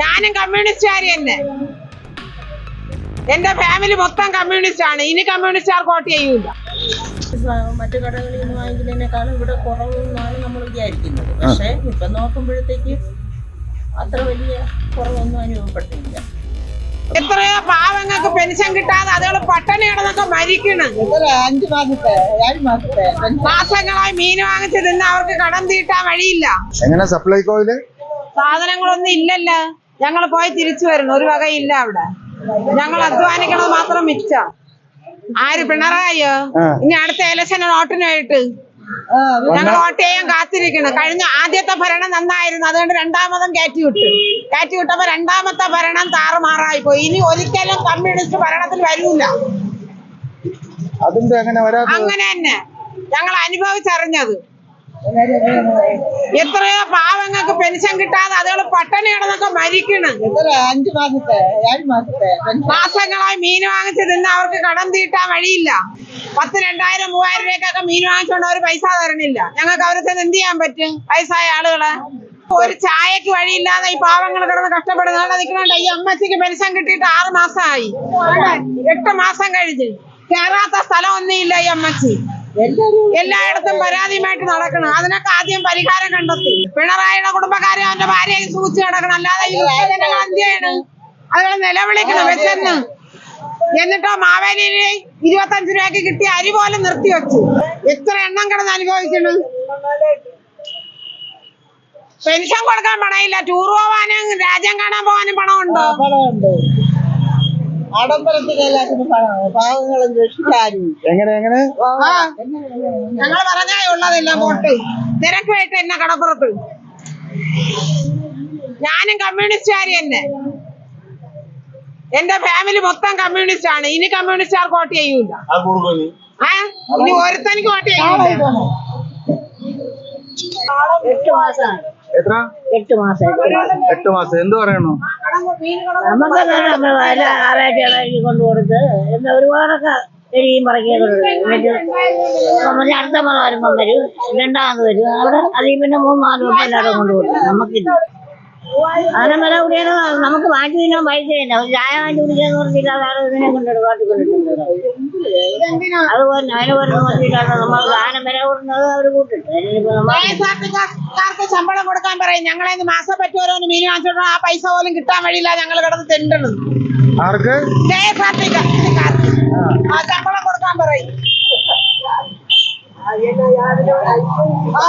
ഞാനും കമ്മ്യൂണിസ്റ്റുകാരി തന്നെ. എന്റെ ഫാമിലി മൊത്തം കമ്മ്യൂണിസ്റ്റ് ആണ് ഇനി കമ്മ്യൂണിസ്റ്റുകാർ വോട്ട് ചെയ്യൂല. മറ്റു കടകളിൽ നിന്ന് വാങ്ങിക്കുന്നതിനേക്കാളും ഇവിടെ കുറവെന്നാണ് നമ്മൾ വിചാരിക്കുന്നത്. പക്ഷേ ഇപ്പൊ നോക്കുമ്പോഴത്തേക്ക് അത്ര വലിയ കുറവൊന്നും അനുഭവപ്പെട്ടില്ല എത്രയോ പാവങ്ങൾക്ക് പെൻഷൻ കിട്ടാതെ അതുകൾ പട്ടണി കിടന്നൊക്കെ മരിക്കണ് അഞ്ചു മാസത്തെ ഏഴ് മാസത്തെ മാസങ്ങളായി മീൻ വാങ്ങിച്ച് നിന്ന് അവർക്ക് കടം തീട്ടാൻ വഴിയില്ല. എങ്ങനെ സപ്ലൈകോയിൽ? സാധനങ്ങളൊന്നും ഇല്ലല്ലോ. ഞങ്ങൾ പോയി തിരിച്ചു വരുന്നു. ഒരു വകയില്ല അവിടെ. ഞങ്ങൾ അധ്വാനിക്കണത് മാത്രം മിച്ച. ആര് പിണറായിയോ? ആ. ഇനി അടുത്ത ഇലക്ഷൻ നോട്ടിനായിട്ട് ഞങ്ങൾ വോട്ട് ചെയ്യാൻ കാത്തിരിക്കണം കഴിഞ്ഞ ആദ്യത്തെ ഭരണം നന്നായിരുന്നു. അതുകൊണ്ട് രണ്ടാമതും കയറ്റി വിട്ടു കയറ്റി വിട്ടപ്പോ രണ്ടാമത്തെ ഭരണം താറുമാറായി പോയി ഇനി ഒരിക്കലും കമ്മ്യൂണിസ്റ്റ് ഭരണത്തിൽ വരില്ല അങ്ങനെ തന്നെ. ഞങ്ങൾ അനുഭവിച്ചറിഞ്ഞത്. എത്രയോ പാവങ്ങൾക്ക് പെൻഷൻ കിട്ടാതെ അതുകൾ പട്ടണി കിടന്നൊക്കെ മരിക്കണ് അഞ്ചു മാസത്തെ ഏഴ് മാസത്തെ മാസങ്ങളായി മീൻ വാങ്ങിച്ച് തിന്ന് അവർക്ക് കടം തീട്ടാൻ വഴിയില്ല. പത്ത് രണ്ടായിരം മൂവായിരം രൂപയ്ക്കൊക്കെ മീൻ വാങ്ങിച്ചോണ്ട് അവർ പൈസ തരണില്ല. ഞങ്ങൾക്ക് അവർക്ക് എന്ത് ചെയ്യാൻ പറ്റും? വയസ്സായ ആളുകളെ? ഒരു ചായക്ക് വഴിയില്ലാതെ ഈ പാവങ്ങൾ കിടന്ന് കഷ്ടപ്പെടുന്നതാണ് നിൽക്കണുണ്ട് ഈ അമ്മച്ചിക്ക് പെൻഷൻ കിട്ടിയിട്ട് ആറ് മാസമായി എട്ട് മാസം കഴിഞ്ഞ്. കേറാത്ത സ്ഥലം ഒന്നുമില്ല ഈ അമ്മച്ചി. എല്ലായിടത്തും പരാതിയുമായിട്ട് നടക്കണം. അതിനൊക്കെ ആദ്യം പരിഹാരം കണ്ടെത്തി. പിണറായിയുടെ കുടുംബക്കാരെ അവന്റെ ഭാര്യയെ സൂക്ഷിച്ച് കിടക്കണം അല്ലാതെ അതുകൾ നിലവിളിക്കണം വെച്ചെന്ന്. എന്നിട്ടോ മാവേലിയിൽ ഇരുപത്തഞ്ച് രൂപയ്ക്ക് കിട്ടിയ അരി പോലും നിർത്തിവെച്ചു എത്ര എണ്ണം കിടന്ന് അനുഭവിക്കുന്നു പെൻഷൻ കൊടുക്കാൻ പണമില്ല. ടൂർ പോവാനും രാജ്യം കാണാൻ പോവാനും പണമുണ്ടോ. പണമാണ് പാവങ്ങളും കൃഷിക്കാരും എങ്ങനെ എങ്ങനെ? ആ ഞങ്ങൾ പറഞ്ഞാ ഉള്ളതില്ല വോട്ട് തിരക്കുമായിട്ട് എന്നെ കടപ്പുറത്ത്? ഞാനും കമ്മ്യൂണിസ്റ്റുകാരി തന്നെ. എന്റെ ഫാമിലി മൊത്തം കമ്മ്യൂണിസ്റ്റ് ആണ്. ഇനി കമ്മ്യൂണിസ്റ്റുകാർ വോട്ട് ചെയ്യൂല? ആ ഇനി ഒരുത്തനിക്ക് വോട്ട് ചെയ്യൂല. എട്ട് മാസം എത്ര? എട്ട് മാസം. എട്ട് മാസം. എന്ത് പറയണു? നമുക്ക് നമ്മൾ വില ഏഴായിരത്തി കൊണ്ട് കൊടുത്ത് എന്താ ഒരുപാടൊക്കെ എരിയും പറക്കിയൊക്കെ എന്നിട്ട് അടുത്ത മഴ വരുമ്പം വരും. രണ്ടാമത് വരും. അവിടെ അതിൽ പിന്നെ മൂന്ന് നാല് വട്ടം എല്ലാവരും കൊണ്ട് കൊടുക്കും നമുക്കില്ല അങ്ങനെ വില കൂടിയാണ് നമുക്ക് വാങ്ങി തിന്നാൻ പൈസ ഇല്ല ഒരു ചായ വാങ്ങി കുടിക്കാന്ന് പറഞ്ഞിട്ട് വേറെ ഇതിനെ കൊണ്ടിട്ട് കാട്ടി കൊണ്ടിട്ടുണ്ട് അതുപോലെ അതിനെ വരുന്ന നോക്കിയിട്ടാണ് നമ്മൾ സാധനം വില കൂടുന്നത് അവർ കൂട്ടിട്ട് ശമ്പളം കൊടുക്കാൻ പറയും. ഞങ്ങളെ മാസം പറ്റുമോ മീൻ വാങ്ങിച്ചോണ്ട് ആ പൈസ പോലും കിട്ടാൻ വഴിയില്ല. ഞങ്ങൾ കിടന്ന് തെണ്ടണം ആർക്ക്? ആ ശമ്പളം കൊടുക്കാൻ പറയും. ആ.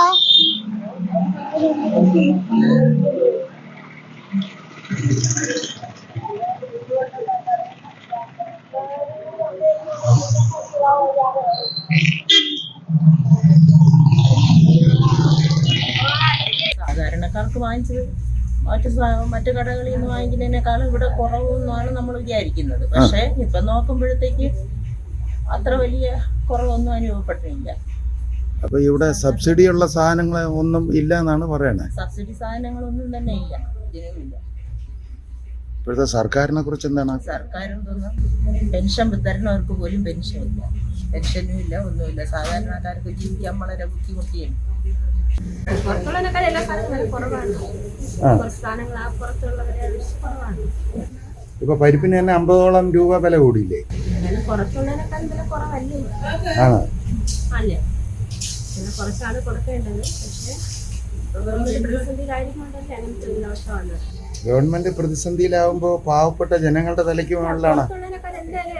സാധാരണക്കാർക്ക് വാങ്ങിച്ചത് മറ്റു മറ്റു കടകളിൽ നിന്ന് വാങ്ങിക്കുന്നതിനേക്കാളും ഇവിടെ കുറവെന്നാണ് നമ്മൾ വിചാരിക്കുന്നത്. പക്ഷേ ഇപ്പൊ നോക്കുമ്പോഴത്തേക്ക് അത്ര വലിയ കുറവൊന്നും അനുഭവപ്പെട്ടില്ല അപ്പൊ ഇവിടെ സബ്സിഡിയുള്ള സാധനങ്ങൾ ഒന്നും ഇല്ല എന്നാണ് പറയണേ? സബ്സിഡി സാധനങ്ങളൊന്നും തന്നെ ഇല്ല. ഇതിനുമില്ല. ഇപ്പോഴത്തെ സർക്കാരിനെ കുറിച്ച് എന്താണ്? സർക്കാരും തോന്നും പെൻഷൻ വിതരണവർക്ക് പോലും പെൻഷൻ ഇല്ല പെൻഷനും ഇല്ല ഒന്നുമില്ല. സാധാരണക്കാർക്ക് ജീവിക്കാൻ വളരെ ബുദ്ധിമുട്ടിയാണ്. ഇപ്പൊ പരിപ്പിന് തന്നെ അമ്പതോളം രൂപ വില കൂടിയില്ലേ? ആണ്. അല്ലേ? കുറച്ചാണ് കൊടുക്കേണ്ടത് പക്ഷേ ഗവൺമെന്റ് പ്രതിസന്ധിയിലാവുമ്പോ പാവപ്പെട്ട ജനങ്ങളുടെ തലയ്ക്ക് മുകളിലാണ്.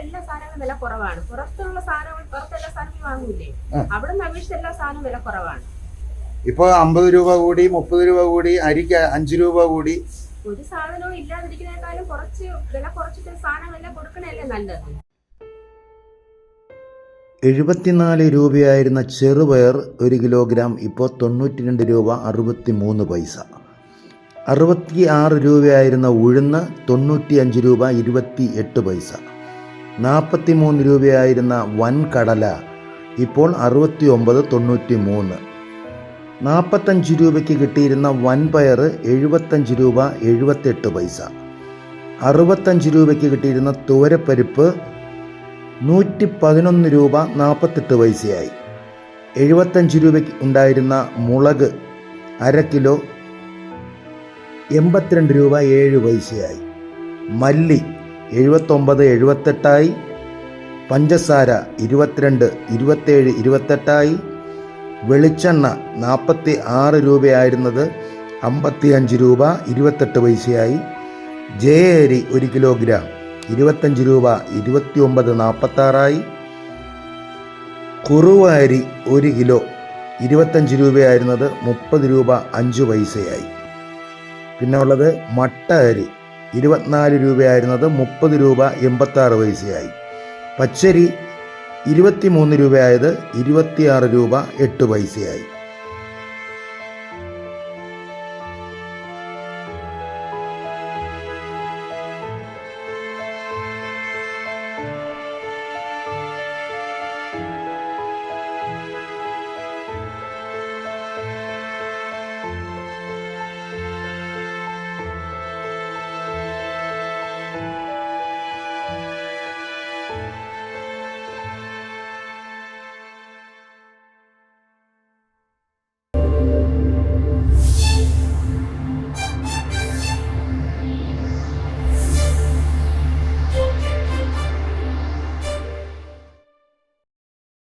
എല്ലാ സാധനങ്ങളും വില കുറവാണ് പുറത്തുള്ള സാധനങ്ങൾ പുറത്തെല്ലാ സാധനങ്ങളും വാങ്ങൂലേ ആ. അവിടെ നിന്ന് അപേക്ഷിച്ച് എല്ലാ സാധനവും വില കുറവാണ്. ഇപ്പൊ അമ്പത് രൂപ കൂടി മുപ്പത് രൂപ കൂടി അരിക്ക് അഞ്ചു രൂപ കൂടി. ഒരു സാധനവും ഇല്ലാതിരിക്കുന്നതിനേക്കാളും കുറച്ച് വില കുറച്ചിട്ട് സാധനങ്ങളെല്ലാം കൊടുക്കണല്ലേ നല്ലത്? എഴുപത്തിനാല് രൂപയായിരുന്ന ചെറുപയർ ഒരു കിലോഗ്രാം ഇപ്പോൾ തൊണ്ണൂറ്റി രണ്ട് രൂപ അറുപത്തി മൂന്ന് പൈസ. അറുപത്തി ആറ് രൂപയായിരുന്ന ഉഴുന്ന് തൊണ്ണൂറ്റി അഞ്ച് രൂപ ഇരുപത്തി എട്ട് പൈസ. നാൽപ്പത്തി മൂന്ന് രൂപയായിരുന്ന വൻകടല ഇപ്പോൾ അറുപത്തി ഒമ്പത് തൊണ്ണൂറ്റി മൂന്ന് നാൽപ്പത്തഞ്ച് രൂപയ്ക്ക് കിട്ടിയിരുന്ന വൻപയർ എഴുപത്തഞ്ച് രൂപ എഴുപത്തെട്ട് പൈസ. അറുപത്തഞ്ച് രൂപയ്ക്ക് കിട്ടിയിരുന്ന തുവരപ്പരിപ്പ് നൂറ്റി പതിനൊന്ന് രൂപ നാൽപ്പത്തെട്ട് പൈസയായി. എഴുപത്തഞ്ച് രൂപയ്ക്ക് ഉണ്ടായിരുന്ന മുളക് അര കിലോ എൺപത്തിരണ്ട് രൂപ ഏഴ് പൈസയായി. മല്ലി എഴുപത്തൊമ്പത് എഴുപത്തെട്ടായി. പഞ്ചസാര ഇരുപത്തിരണ്ട് ഇരുപത്തേഴ് ഇരുപത്തെട്ടായി. വെളിച്ചെണ്ണ നാൽപ്പത്തി ആറ് രൂപയായിരുന്നത് അമ്പത്തി അഞ്ച് രൂപ ഇരുപത്തെട്ട് പൈസയായി. ജയരി ഒരു കിലോഗ്രാം ഇരുപത്തഞ്ച് രൂപ ഇരുപത്തി ഒമ്പത് നാൽപ്പത്താറായി കുറുവ അരി ഒരു കിലോ ഇരുപത്തഞ്ച് രൂപയായിരുന്നത് മുപ്പത് രൂപ അഞ്ച് പൈസയായി. പിന്നെ ഉള്ളത് മട്ട അരി ഇരുപത്തിനാല് രൂപയായിരുന്നത് മുപ്പത് രൂപ എൺപത്താറ് പൈസയായി. പച്ചരി ഇരുപത്തി മൂന്ന് രൂപയായത് ഇരുപത്തിയാറ് രൂപ എട്ട് പൈസയായി.